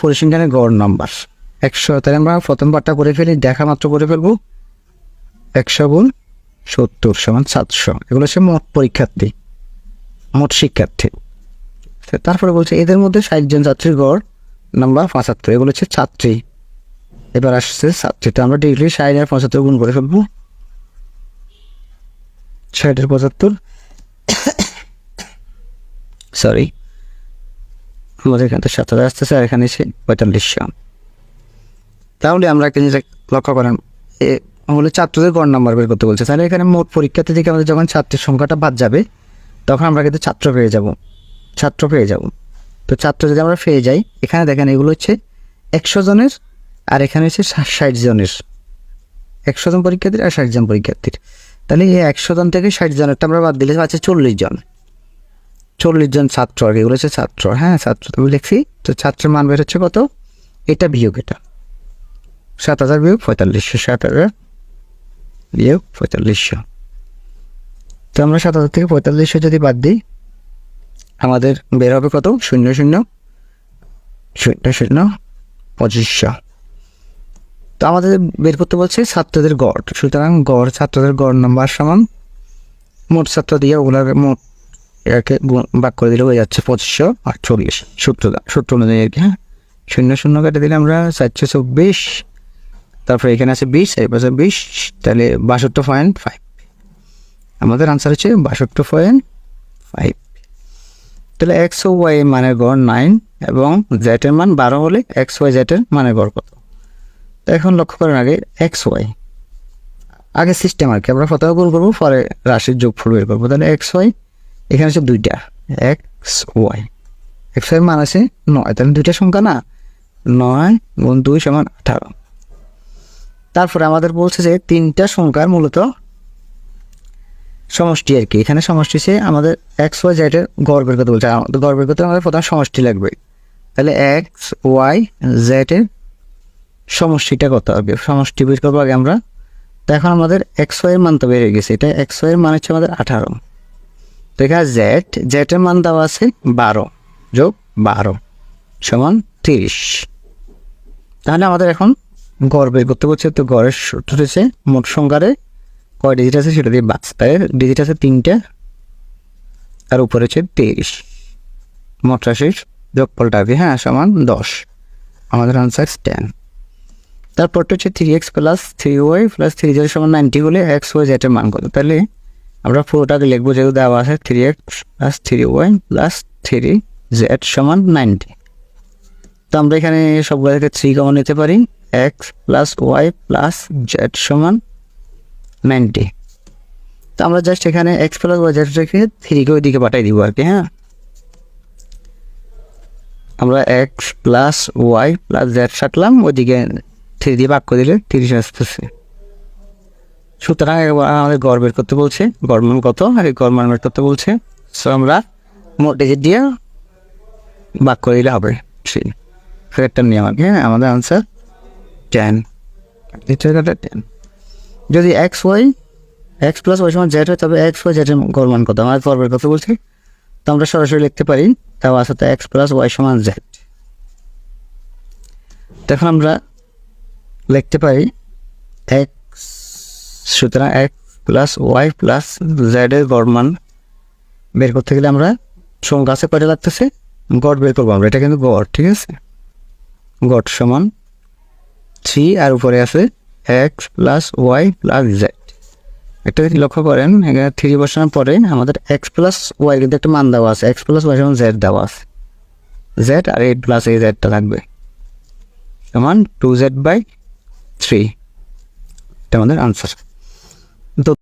পরিসংখ্যানের গড় নাম্বার। একশো তাহলে আমরা প্রথম করে ফেলি, দেখা মাত্র করে ফেলব। একশো গুণ সত্তর সমান সাতশো। এগুলো হচ্ছে মোট পরীক্ষার্থী, মোট শিক্ষার্থী। তারপরে বলছে, এদের মধ্যে ষাট জন ছাত্রীর গড় নাম্বার পঁচাত্তর, এগুলো হচ্ছে ছাত্রী। এবার আসছে ছাত্রীটা আমরা ডিগ্রি ষাট আর পঁচাত্তর গুণ করে ফেলব। ষাটের পঁচাত্তর সরি আমাদের এখানে তো সাত হাজার আসতেছে, আর এখানে এসে পঁয়তাল্লিশশো তাহলে আমরা একটা জিনিস লক্ষ্য করেন, এ হলো ছাত্রদের গড় নাম্বার বের করতে বলছে। তাহলে এখানে মোট পরীক্ষার্থী থেকে আমাদের যখন ছাত্রের সংখ্যাটা বাদ যাবে, তখন আমরা কিন্তু ছাত্র পেয়ে যাব। ছাত্র পেয়ে যাব। তো ছাত্র যদি আমরা পেয়ে যাই, এখানে দেখেন এগুলো হচ্ছে একশো জনের, আর এখানে হচ্ছে ষাট জনের। একশো জন পরীক্ষার্থীর আর ষাট জন পরীক্ষার্থীর। তাহলে এই একশো জন থেকে ষাট জনেরটা আমরা বাদ দিলে আছে চল্লিশ জন। চল্লিশ জন ছাত্র আর এগুলো হচ্ছে ছাত্র হ্যাঁ ছাত্র তুমি লিখছি, তো ছাত্রের মান বের হচ্ছে কত? এটা বিয়োগ এটা। সাত হাজার বিয়োগ পঁয়তাল্লিশশো, সাত হাজার বিয়োগ পঁয়তাল্লিশশো। তো আমরা সাত হাজার থেকে পঁয়তাল্লিশশো যদি বাদ দিই, আমাদের বের হবে কত? শূন্য শূন্য শূন্য শূন্য, পঁচিশশো। তো আমাদের বের করতে বলছে ছাত্রদের গড়, সুতরাং গড়, ছাত্রদের গড় নাম্বার সমান মোট ছাত্র দিয়ে ওগুলোর মোট একে বাক করে দিলে হয়ে যাচ্ছে পঁচিশশো আটচল্লিশ। সূত্র সূত্র অনুযায়ী আর কি হ্যাঁ? শূন্য শূন্য কেটে দিলে আমরা চারশো চব্বিশ, তারপরে এখানে আছে বিশ এই পাশে বিশ, তাহলে বাষট্টি পয়েন্ট ফাইভ আমাদের আনসার হচ্ছে বাষট্টি পয়েন্ট ফাইভ তাহলে এক্স ও ওয়াই মানের গড় নাইন এবং জেটের মান বারো হলে এক্স ওয়াই জেটের মানের গড় কত? এখন লক্ষ্য করেন আগে এক্স ওয়াই আগে সিস্টেম আর কি, আমরা প্রথমে করব, পরে রাশির যোগফল বের করব। তাহলে এক্স ওয়াই এখানে হচ্ছে দুইটা এক্স ওয়াই। এক্স ওয়াই মান আছে নয়, তাহলে দুইটা সংখ্যা না? নয় গুণ দুই সমান আঠারো। তারপরে আমাদের বলছে যে তিনটা সংখ্যার মূলত সমষ্টি আর কি। এখানে সমষ্টি সে আমাদের এক্স, ওয়াই জেডের গড় বের করতে বলছে। আমাদের গড় বের করতে আমাদের প্রথম সমষ্টি লাগবে। তাহলে এক্স, ওয়াই জেডের সমষ্টিটা কত হবে? সমষ্টি বের করব আগে আমরা। তো এখন আমাদের এক্স, ওয়াই মান তো বেড়ে গেছে। এটা এক্স, ওয়াই এর মান হচ্ছে আমাদের আঠারো। এখানে জেড জেডের মান দেওয়া আছে বারো যোগ বারো সমান তিরিশ। তাহলে আমাদের এখন গড় বের করতে বলছে তো গড়ের সূত্র হচ্ছে মোট সংখ্যারে কয় ডিজিট আছে সেটা দিয়ে বাঁচ তাই ডিজিট আছে তিনটে আর উপরে হচ্ছে তিরিশ। মোট রাশির যোগফলটা কি, হ্যাঁ সমান দশ। আমাদের আনসার টেন তারপরটা হচ্ছে three x plus three y plus three z সমান নাইনটি হলে এক্স ওয়াই জেডের মান কত? তাহলে আমরা পুরোটাকে লিখব যেহেতু দেওয়া আছে three X plus three Y plus three Z সমান নাইনটি তো আমরা এখানে সবগুলো থেকে থ্রি কমন নিতে পারি X plus Y plus Z সমান নাইনটি তো আমরা জাস্ট এখানে এক্স প্লাস ওয়াই জেড রেখে থ্রিকে ওই দিকে পাঠাই দিব আর কি হ্যাঁ? আমরা X plus Y plus Z সাটলাম ওইদিকে থ্রি দিয়ে ভাগ করে দিলে তিরিশ আসতেছে। সুতরাং আমাদের গড় বের করতে বলছে। গড় মান কত? আর এই গড় মান বের করতে বলছে। সো আমরা মোট ডিজিট দিয়ে ভাগ করে দিলে হবে। থ্রি ফেরটা নিয়ে আমাকে হ্যাঁ? আমাদের আনসার টেন টেন যদি X Y X plus Y সমান জেড হয়, তবে এক্স ওয়াই জেডের গড় মান কত? আমাদের গড় বের করতে বলছে। তো আমরা সরাসরি লিখতে পারি, তাও তো এক্স প্লাস ওয়াই সমান জেড তখন আমরা লিখতে পারি এক্স সুতরাং এক্স প্লাস ওয়াই প্লাস জেডের গড় মান বের করতে গেলে আমরা সংখ্যা আছে কয়টা লাগতেছে? গড় বের করব আমরা, এটা কিন্তু গড়, ঠিক আছে? গড় সমান থ্রি আর উপরে আছে X plus Y plus Z একটা যদি লক্ষ্য করেন, এখানে থ্রি বসানোর পরে আমাদের এক্স প্লাস ওয়াই কিন্তু একটা মান দেওয়া আছে এক্স প্লাস ওয়াই সমান জেড দেওয়া আছে। জেড আর এইট প্লাস এই জেডটা থাকবে সমান টু জেড বাই থ্রি এটা আমাদের আনসার তো